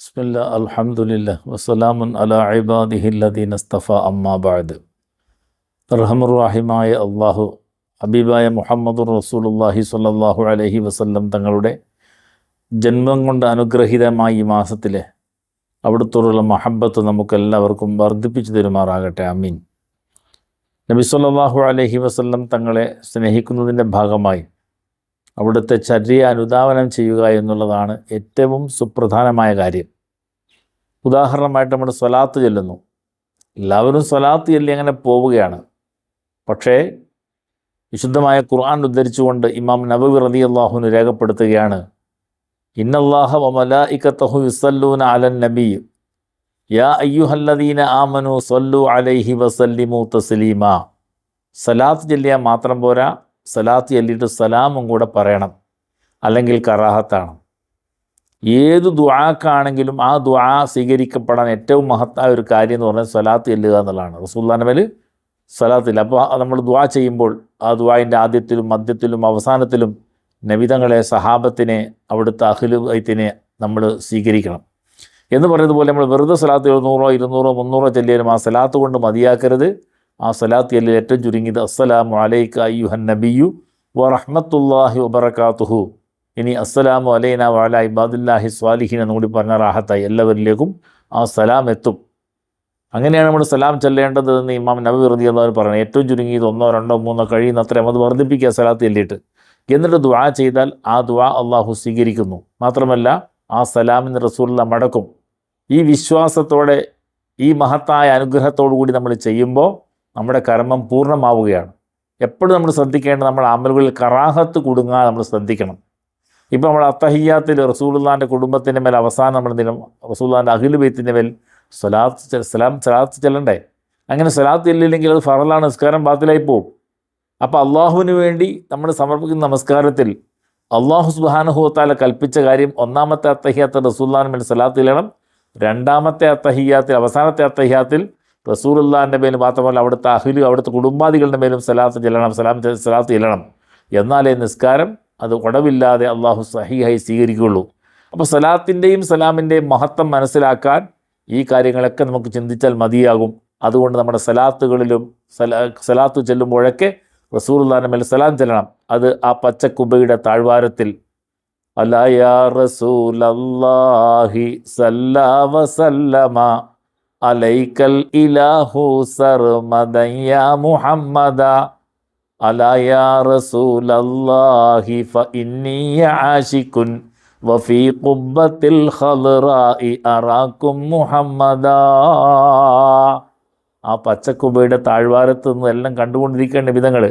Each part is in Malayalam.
ബിസ്മില്ല അൽഹംദുലില്ല വസ്സലാമുൻ അല ഇബാദിഹില്ലദീൻ അസ്തഫ അമ്മാ ബാദ് റഹമുറാഹിമായ അള്ളാഹു ഹബീബായ മുഹമ്മദുർ റസൂലുല്ലാഹി സ്വല്ലല്ലാഹു അലൈഹി വസല്ലം തങ്ങളുടെ ജന്മം കൊണ്ട് അനുഗ്രഹീതമായ ഈ മാസത്തിലെ അവിടുത്തോടുള്ള മഹബത്ത് നമുക്കെല്ലാവർക്കും വർദ്ധിപ്പിച്ചു തരുമാറാകട്ടെ അമീൻ നബി സല്ലാഹു അലൈഹി വസല്ലം തങ്ങളെ സ്നേഹിക്കുന്നതിന്റെ ഭാഗമായി അവിടുത്തെ ചര്യ അനുധാവനം ചെയ്യുക എന്നുള്ളതാണ് ഏറ്റവും സുപ്രധാനമായ കാര്യം. ഉദാഹരണമായിട്ട് നമ്മൾ സ്വലാത്ത് ചെല്ലുന്നു. എല്ലാവരും സ്വലാത്ത് ചെല്ലി അങ്ങനെ പോവുകയാണ്. പക്ഷേ വിശുദ്ധമായ ഖുർആൻ ഉദ്ധരിച്ചുകൊണ്ട് ഇമാം നബവി റതി അള്ളാഹുന് രേഖപ്പെടുത്തുകയാണ് ഇന്നല്ലാഹ വമലായിക്കത്തഹു യുസല്ലൂന അലൻ നബി. യാ അയ്യുഹല്ലദീന ആമനു സല്ലു അലൈഹി വസല്ലിമു തസ്ലീമ. സലാത്ത് ചൊല്ലിയാൽ മാത്രം പോരാ സലാത്ത് ചൊല്ലിയിട്ട് സലാമും കൂടെ പറയണം. അല്ലെങ്കിൽ കറാഹത്താണ് ഏത് ദുആക്കാണെങ്കിലും ആ ദുആ സ്വീകരിക്കപ്പെടാൻ ഏറ്റവും മഹത്തായ ഒരു കാര്യം എന്ന് പറഞ്ഞാൽ സലാത്ത് ചെല്ലുക എന്നുള്ളതാണ്. റസൂല്ലാന്റെ മേൽ സലാത്തില്ല അപ്പോൾ നമ്മൾ ദുആ ചെയ്യുമ്പോൾ ആ ദുആന്റെ ആദ്യത്തിലും മധ്യത്തിലും അവസാനത്തിലും നബിതങ്ങളെ സഹാബത്തിനെ അവിടുത്തെ അഖിലുബൈത്തിനെ നമ്മൾ സ്വീകരിക്കണം. എന്ന് പറയുന്നത് പോലെ നമ്മൾ വെറുതെ സലാത്ത് എഴുന്നൂറോ ഇരുന്നൂറോ മുന്നൂറോ ചെല്ലിയാലും ആ സലാത്ത് കൊണ്ട് മതിയാക്കരുത്. ആ സലാത്ത് അല്ലെ ഏറ്റവും ചുരുങ്ങിയത് അസ്സലാമു അലൈക്ക അയ്യുഹൻ നബിയു വ റഹ്മത്തുല്ലാഹി വബറകാതുഹു. ഇനി അസ്സലാമു അലൈന വാല ഇബാദുല്ലാഹി സ്വാലിഹിൻ എന്നുകൂടി പറഞ്ഞ റാഹത്തായി. എല്ലാവരിലേക്കും ആ സലാം എത്തും. അങ്ങനെയാണ് നമ്മൾ സലാം ചെല്ലേണ്ടത് എന്ന് ഇമാം നബി റതി എന്നവർ പറഞ്ഞു ഏറ്റവും ചുരുങ്ങിയത് ഒന്നോ രണ്ടോ മൂന്നോ കഴിയുന്ന അത്രയും അത് വർദ്ധിപ്പിക്കുക സലാത്ത് ചെല്ലിയിട്ട്. എന്നിട്ട് ദുആ ചെയ്താൽ ആ ദുആ അള്ളാഹു സ്വീകരിക്കുന്നു. മാത്രമല്ല ആ സലാമിന് റസൂലുള്ള മടക്കും. ഈ വിശ്വാസത്തോടെ ഈ മഹത്തായ അനുഗ്രഹത്തോടു കൂടി നമ്മൾ ചെയ്യുമ്പോൾ നമ്മുടെ കർമ്മം പൂർണമാവുകയാണ്. എപ്പോഴും നമ്മൾ ശ്രദ്ധിക്കേണ്ടത് നമ്മൾ അമലുകളിൽ കറാഹത്ത് കുടുങ്ങാൻ നമ്മൾ ശ്രദ്ധിക്കണം. ഇപ്പോൾ നമ്മൾ അത്തഹിയാത്തിൽ റസൂലുള്ളാന്റെ കുടുംബത്തിന്റെ മേൽ അവസാനം നമ്മൾ നിലം റസൂൽദാന്റെ അഖിൽ ബെയ്ത്തിന്റെ മേൽ സ്വലാത്ത് സലാം സലാത്ത് ചെല്ലണ്ടേ? അങ്ങനെ സ്വലാത്ത് ചെല്ലില്ലെങ്കിൽ അത് ഫറലാണ് നിസ്കാരം ബാത്തിലായി പോവും. അപ്പോൾ അള്ളാഹുവിന് വേണ്ടി നമ്മൾ സമർപ്പിക്കുന്ന നമസ്കാരത്തിൽ അള്ളാഹു സുബാനുഹുത്താല കൽപ്പിച്ച കാര്യം ഒന്നാമത്തെ അത്തഹിയാത്ത് റസൂൽദാൻ മേൽ സലാത്ത് ചെല്ലണം. രണ്ടാമത്തെ അത്തഹിയാത്തിൽ അവസാനത്തെ അത്തഹിയാത്തിൽ റസൂലുള്ളാന്റെ മേലും മാത്രമല്ല അവിടുത്തെ അഹിലും അവിടുത്തെ കുടുംബാദികളുടെ മേലും സലാത്ത് ചെല്ലണം സലാം സലാത്ത് ചെല്ലണം. എന്നാലേ നിസ്കാരം അത് ഉടവില്ലാതെ അള്ളാഹു സഹിയായി സ്വീകരിക്കുകയുള്ളൂ. അപ്പോൾ സലാത്തിന്റെയും സലാമിന്റെയും മഹത്വം മനസ്സിലാക്കാൻ ഈ കാര്യങ്ങളൊക്കെ നമുക്ക് ചിന്തിച്ചാൽ മതിയാകും. അതുകൊണ്ട് നമ്മുടെ സലാത്തുകളിലും സലാ സലാത്ത് ചെല്ലുമ്പോഴൊക്കെ റസൂലുള്ളാന്റെ മേൽ സലാം ചെല്ലണം. അത് ആ പച്ചക്കുബയുടെ താഴ്വാരത്തിൽ അലാ യാ റസൂലല്ലാഹി സല്ലാ വസല്ലമ അലൈക്കൽ ഇലാഹു സർമദൻ യാ മുഹമ്മദ. അലാ യാ റസൂലല്ലാഹി ഫഇന്നി ആശികുൻ വഫീ ഖുബ്ബത്തിൽ മുഹമ്മദ. ആ പച്ചക്കുബയുടെ താഴ്വാരത്ത് നിന്ന് എല്ലാം കണ്ടുകൊണ്ടിരിക്കുന്ന നബിതങ്ങൾ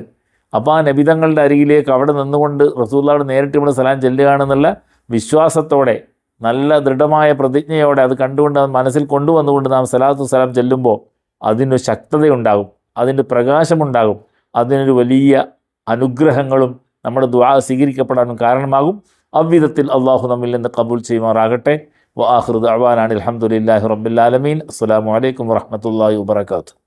അപ്പോൾ ആ നബിതങ്ങളുടെ അരികിലേക്ക് അവിടെ നിന്നുകൊണ്ട് റസൂള്ളാട് നേരിട്ട് ഇവിടെ സലാം ചെല്ലുകയാണെന്നുള്ള വിശ്വാസത്തോടെ നല്ല ദൃഢമായ പ്രതിജ്ഞയോടെ അത് കണ്ടുകൊണ്ട് അത് മനസ്സിൽ കൊണ്ടുവന്നുകൊണ്ട് നാം സലാത്തു സലാം ചെല്ലുമ്പോൾ അതിനൊരു ശക്തതയുണ്ടാകും അതിന്റെ പ്രകാശമുണ്ടാകും അതിനൊരു വലിയ അനുഗ്രഹങ്ങളും നമ്മുടെ ദ്വാ സ്വീകരിക്കപ്പെടാനും കാരണമാകും. അவ்விധത്തിൽ അള്ളാഹു നമ്മിൽ നിന്ന് കബൂൽ ചെയ്യുമാറാകട്ടെ. വാഹൃദ് അവാനാണ് അലഹമുല്ലാഹി റബ്ബുലാലമീൻ അസ്സാം വലൈക്കും വാഹമത്തല്ലാഹി വാബർക്കാത്തു